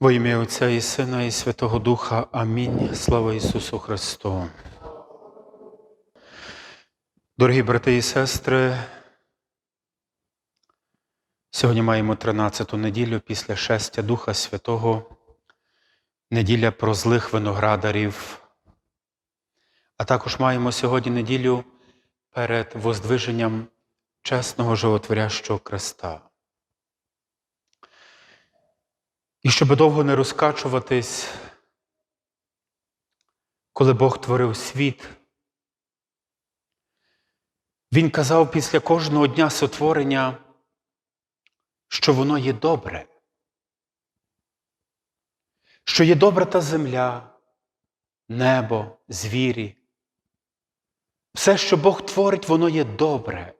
Во ім'я Отця і Сина, і Святого Духа. Амінь. Слава Ісусу Христу. Дорогі брати і сестри, сьогодні маємо 13-ту неділю після шестя Духа Святого, неділя про злих виноградарів. А також маємо сьогодні неділю перед воздвиженням чесного животворящого креста. І щоб довго не розкачуватись, коли Бог творив світ, Він казав після кожного дня сотворення, що воно є добре, що є добра та земля, небо, звірі. Все, що Бог творить, воно є добре.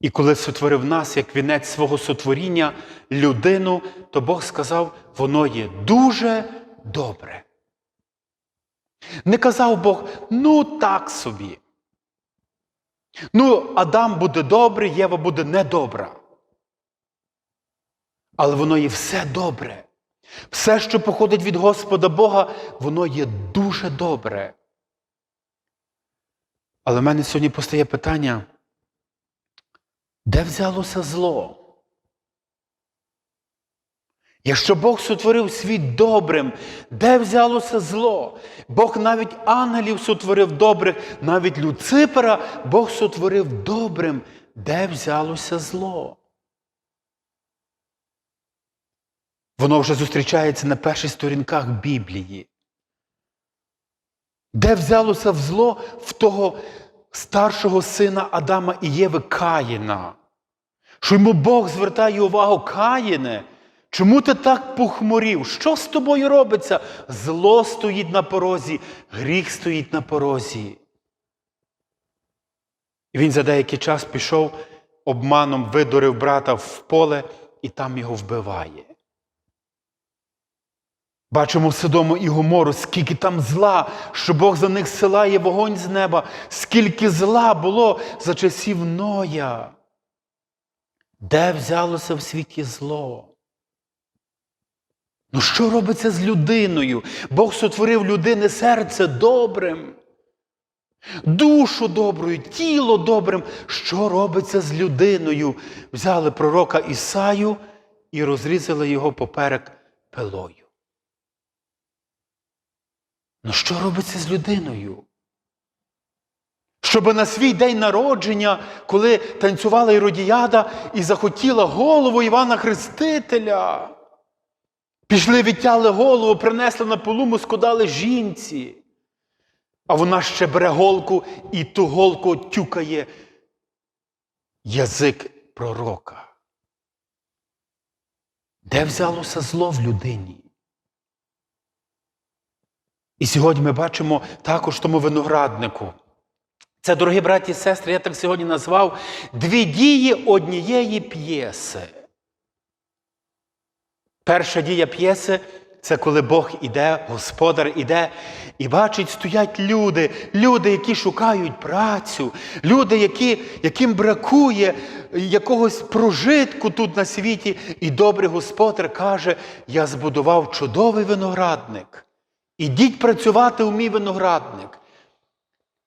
І коли сотворив нас як вінець свого сотворіння, людину, то Бог сказав, воно є дуже добре. Не казав Бог, ну так собі. Ну, Адам буде добрий, Єва буде недобра. Але воно є все добре. Все, що походить від Господа Бога, воно є дуже добре. Але в мене сьогодні постає питання. Де взялося зло? Якщо Бог сотворив світ добрим, де взялося зло? Бог навіть ангелів сотворив добрих, навіть Люципера Бог сотворив добрим, де взялося зло? Воно вже зустрічається на перших сторінках Біблії. Де взялося в зло в того старшого сина Адама і Єви Каїна. Що йому Бог звертає увагу Каїне. Чому ти так похмурів? Що з тобою робиться? Зло стоїть на порозі, гріх стоїть на порозі. І він за деякий час пішов, обманом видурив брата в поле і там його вбиває. Бачимо Содому і Гомору, скільки там зла, що Бог за них силає вогонь з неба, скільки зла було за часів Ноя. Де взялося в світі зло? Ну, що робиться з людиною? Бог сотворив людини серце добрим, душу доброю, тіло добрим. Що робиться з людиною? Взяли пророка Ісаю і розрізали його поперек пилою. Ну що робиться з людиною? Щоб на свій день народження, коли танцювала Іродіяда і захотіла голову Івана Хрестителя, пішли, відтяли голову, принесли на полуму, скудали жінці. А вона ще бере голку і ту голку тюкає язик пророка. Де взялося зло в людині? І сьогодні ми бачимо також тому винограднику. Це, дорогі браті і сестри, я так сьогодні назвав дві дії однієї п'єси. Перша дія п'єси це коли Бог іде, Господар іде і бачить, стоять люди, люди, які шукають працю, люди, які, яким бракує якогось прожитку тут на світі. І добрий Господар каже: Я збудував чудовий виноградник. Ідіть працювати у мій виноградник.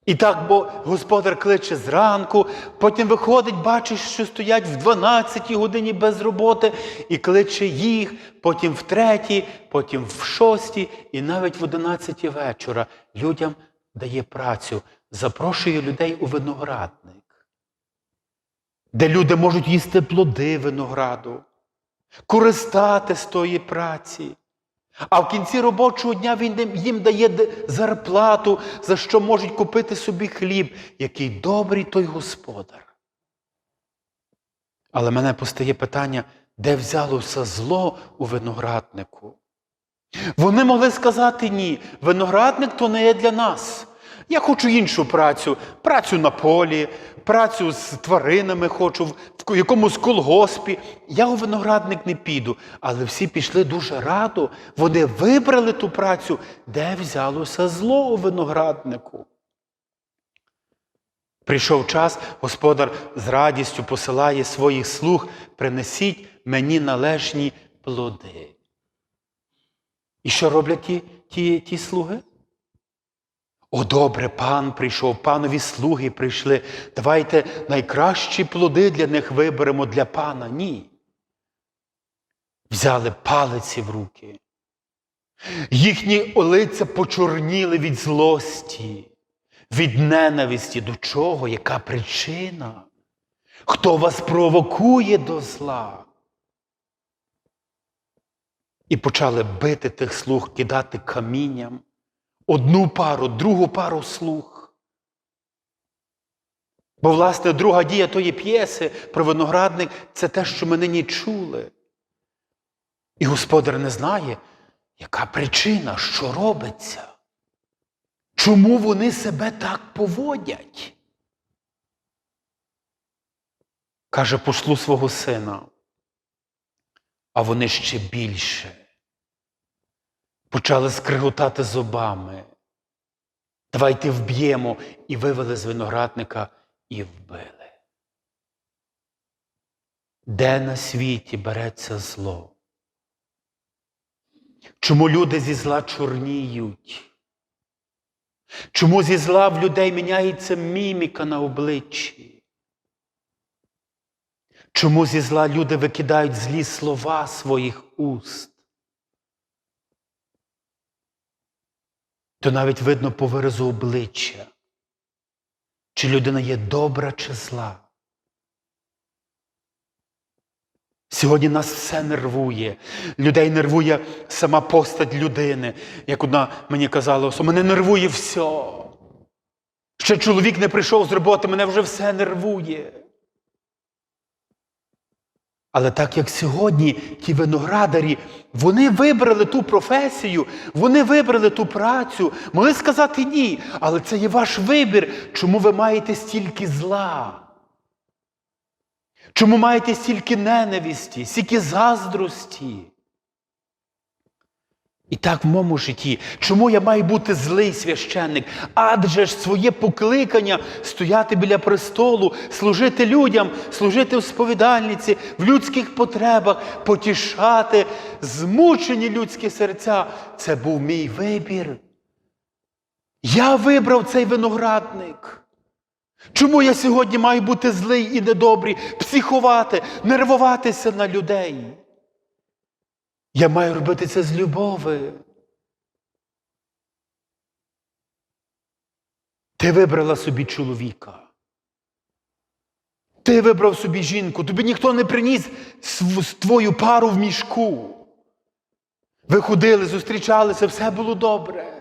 І так бо господар кличе зранку, потім виходить, бачить, що стоять в 12 годині без роботи, і кличе їх, потім в третій, потім в шостій, і навіть в 11 вечора людям дає працю, запрошує людей у виноградник, де люди можуть їсти плоди винограду, користати з тої праці. А в кінці робочого дня він їм дає зарплату, за що можуть купити собі хліб, який добрий той господар. Але мене постає питання, де взялося зло у винограднику? Вони могли сказати ні, виноградник то не є для нас. Я хочу іншу працю, працю на полі, працю з тваринами хочу, в якомусь колгоспі. Я у виноградник не піду. Але всі пішли дуже радо. Вони вибрали ту працю, де взялося зло у винограднику. Прийшов час, господар з радістю посилає своїх слуг, принесіть мені належні плоди. І що роблять ті, ті, ті слуги? О, добре, пан прийшов, панові слуги прийшли. Давайте найкращі плоди для них виберемо для пана. Ні. Взяли палиці в руки. Їхні олиця почорніли від злості, від ненависті. До чого? Яка причина? Хто вас провокує до зла? І почали бити тих слуг, кидати камінням одну пару, другу пару слуг. Бо, власне, друга дія тої п'єси про виноградник це те, що ми нині чули. І господар не знає, яка причина, що робиться. Чому вони себе так поводять? Каже, пошлу свого сина, а вони ще більше почали скриготати зубами. Давайте вб'ємо і вивели з виноградника і вбили. Де на світі береться зло? Чому люди зі зла чорніють? Чому зі зла в людей міняється міміка на обличчі? Чому зі зла люди викидають злі слова своїх уст? То навіть видно по виразу обличчя, чи людина є добра чи зла. Сьогодні нас все нервує. Людей нервує сама постать людини. Як одна мені казала, що мене нервує все. Ще чоловік не прийшов з роботи, мене вже все нервує. Але так як сьогодні ті виноградарі, вони вибрали ту професію, вони вибрали ту працю, могли сказати ні, але це є ваш вибір, чому ви маєте стільки зла. Чому маєте стільки ненависті, стільки заздрості? І так в моєму житті, чому я маю бути злий священник? Адже ж своє покликання стояти біля престолу, служити людям, служити в сповідальниці, в людських потребах, потішати змучені людські серця. Це був мій вибір. Я вибрав цей виноградник. Чому я сьогодні маю бути злий і недобрий, психувати, нервуватися на людей? Я маю робити це з любови. Ти вибрала собі чоловіка. Ти вибрав собі жінку, тобі ніхто не приніс твою пару в мішку. Ви ходили, зустрічалися, все було добре.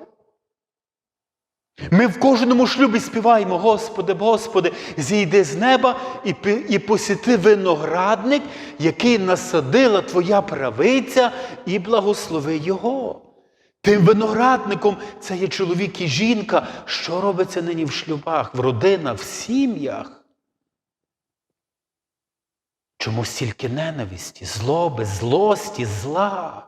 Ми в кожному шлюбі співаємо, Господи, Господи, зійди з неба і, і посіти виноградник, який насадила Твоя правиця, і благослови його. Тим виноградником це є чоловік і жінка, що робиться нині в шлюбах, в родинах, в сім'ях. Чому стільки ненависті, злоби, злості, зла?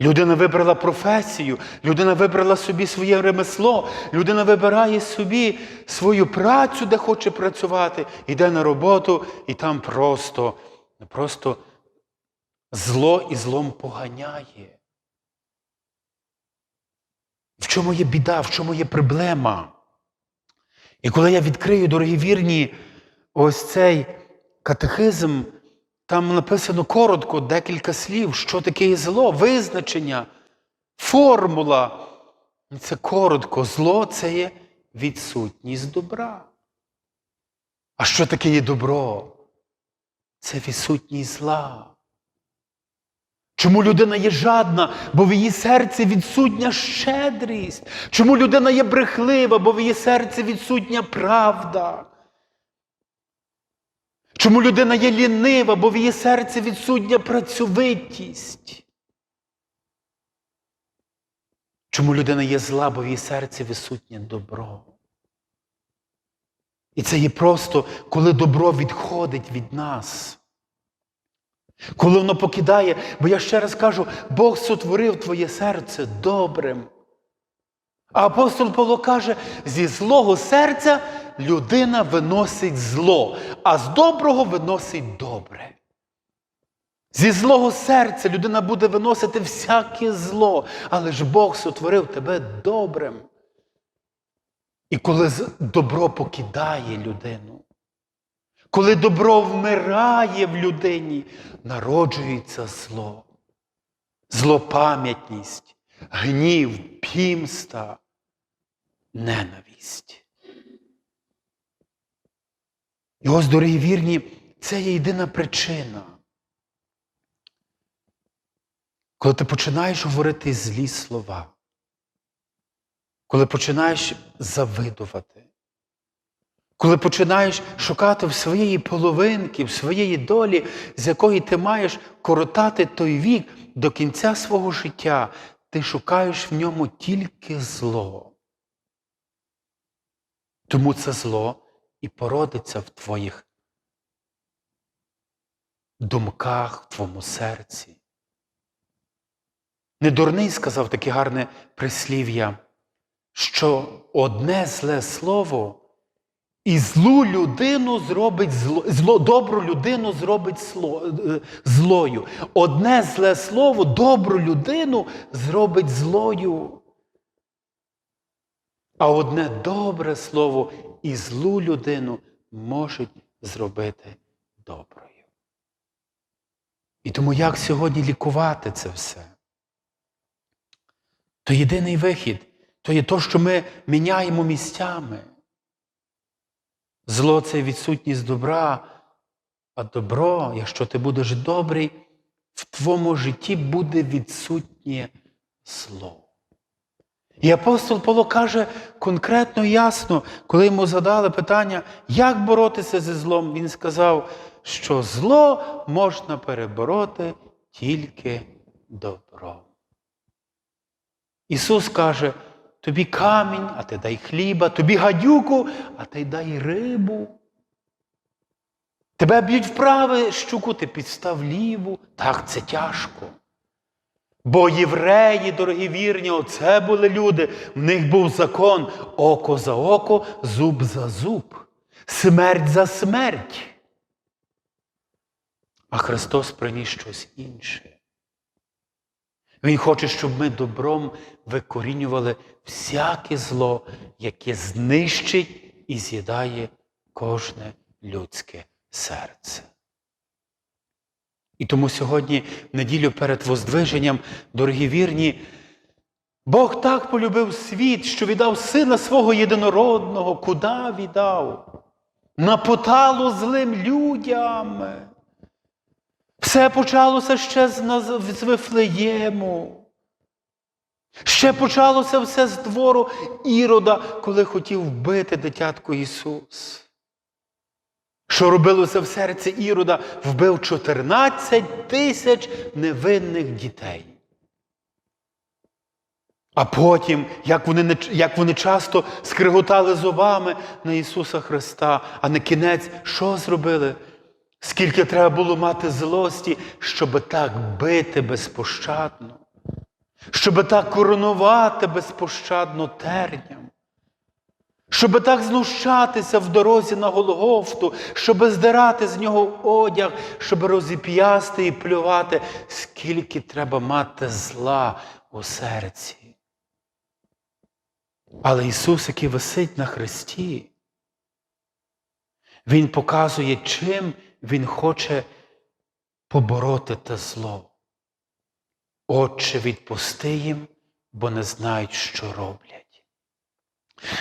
Людина вибрала професію, людина вибрала собі своє ремесло, людина вибирає собі свою працю, де хоче працювати, йде на роботу і там просто, просто зло і злом поганяє. В чому є біда, в чому є проблема? І коли я відкрию, дорогі вірні, ось цей катехизм, там написано коротко декілька слів, що таке є зло, визначення, формула. Це коротко. Зло це є відсутність добра. А що таке є добро? Це відсутність зла. Чому людина є жадна, бо в її серці відсутня щедрість? Чому людина є брехлива, бо в її серці відсутня правда? Чому людина є лінива, бо в її серці відсутня працьовитість? Чому людина є зла, бо в її серці відсутнє добро? І це є просто, коли добро відходить від нас. Коли воно покидає, бо я ще раз кажу, Бог сотворив твоє серце добрим. А апостол Павло каже, зі злого серця людина виносить зло, а з доброго виносить добре. Зі злого серця людина буде виносити всяке зло, але ж Бог сотворив тебе добрим. І коли добро покидає людину, коли добро вмирає в людині, народжується зло, злопам'ятність, гнів, пімста, ненависть. І ось, дорогі вірні, це є єдина причина. Коли ти починаєш говорити злі слова, коли починаєш завидувати, коли починаєш шукати в своєї половинки, в своєї долі, з якої ти маєш коротати той вік до кінця свого життя, ти шукаєш в ньому тільки зло. Тому це зло і породиться в твоїх думках, в твоєму серці. Недурний сказав таке гарне прислів'я, що одне зле слово і злу людину зробить зло, зло добру людину зробить зло, е, злою. Одне зле слово добру людину зробить злою. А одне добре слово і злу людину можуть зробити доброю. І тому як сьогодні лікувати це все? То єдиний вихід, то є то, що ми міняємо місцями. Зло це відсутність добра, а добро, якщо ти будеш добрий, в твоєму житті буде відсутнє зло. І апостол Павло каже конкретно ясно, коли йому задали питання, як боротися зі злом, він сказав, що зло можна перебороти тільки добром. Ісус каже, тобі камінь, а ти дай хліба, тобі гадюку, а ти дай рибу. Тебе б'ють вправи щуку, ти підстав ліву. Так, це тяжко. Бо євреї, дорогі вірні, оце були люди. В них був закон око за око, зуб за зуб, смерть за смерть. А Христос приніс щось інше. Він хоче, щоб ми добром викорінювали всяке зло, яке знищить і з'їдає кожне людське серце. І тому сьогодні, в неділю перед Воздвиженням, дорогі вірні, Бог так полюбив світ, що віддав сина свого єдинородного, куди віддав? На поталу злим людям. Все почалося ще з, з Вифлеєму. Ще почалося все з двору Ірода, коли хотів вбити дитятко Ісус. Що робилося в серці Ірода? Вбив 14 тисяч невинних дітей. А потім, як вони, як вони часто скриготали зубами на Ісуса Христа, а на кінець що зробили? Скільки треба було мати злості, щоб так бити безпощадно, щоб так коронувати безпощадно терням, щоб так знущатися в дорозі на Голгофту, щоб здирати з нього одяг, щоб розіп'ясти і плювати, скільки треба мати зла у серці. Але Ісус, який висить на хресті, Він показує, чим Він хоче побороти те зло. Отче, відпусти їм, бо не знають, що роблять.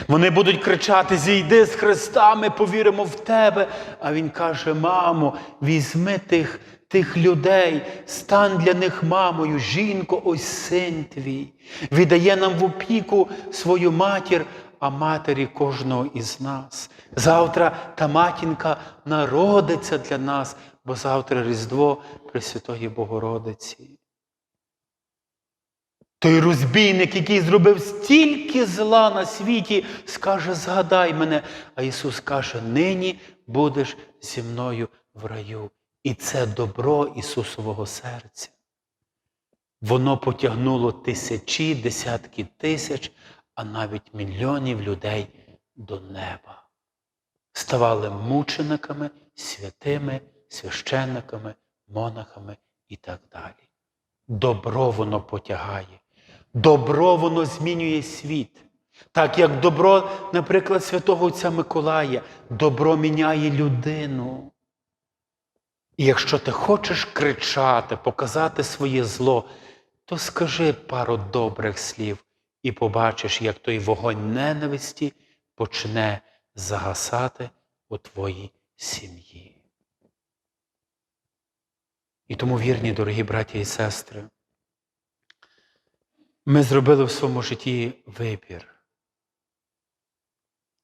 Вони будуть кричати: Зійди з Христа, ми повіримо в тебе. А Він каже: Мамо, візьми тих, тих людей, стань для них мамою, жінко, ось син твій. Віддає нам в опіку свою матір, а матері кожного із нас. Завтра та матінка народиться для нас, бо завтра Різдво Пресвятої Богородиці. Той розбійник, який зробив стільки зла на світі, скаже, згадай мене. А Ісус каже, нині будеш зі мною в раю. І це добро Ісусового серця. Воно потягнуло тисячі, десятки тисяч, а навіть мільйонів людей до неба. Ставали мучениками, святими, священниками, монахами і так далі. Добро воно потягає, добро воно змінює світ. Так як добро, наприклад, святого Отця Миколая, добро міняє людину. І якщо ти хочеш кричати, показати своє зло, то скажи пару добрих слів і побачиш, як той вогонь ненависті почне загасати у твоїй сім'ї. І тому, вірні, дорогі браті і сестри, ми зробили в своєму житті вибір.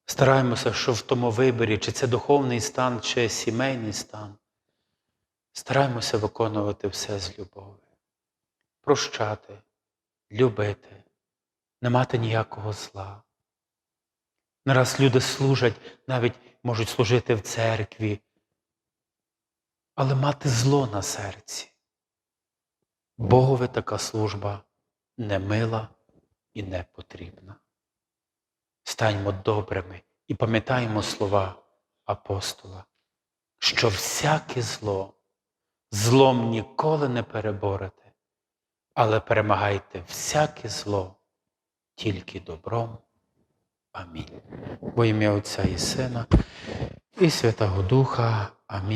Стараємося, що в тому виборі, чи це духовний стан, чи сімейний стан, стараємося виконувати все з любов'ю, прощати, любити, не мати ніякого зла. Не раз люди служать, навіть можуть служити в церкві, але мати зло на серці. Богові така служба не мила і не потрібна. Станьмо добрими і пам'ятаємо слова апостола, що всяке зло, злом ніколи не переборете, але перемагайте всяке зло тільки добром. Амінь. Во ім'я Отця і Сина і Святого Духа. Амінь.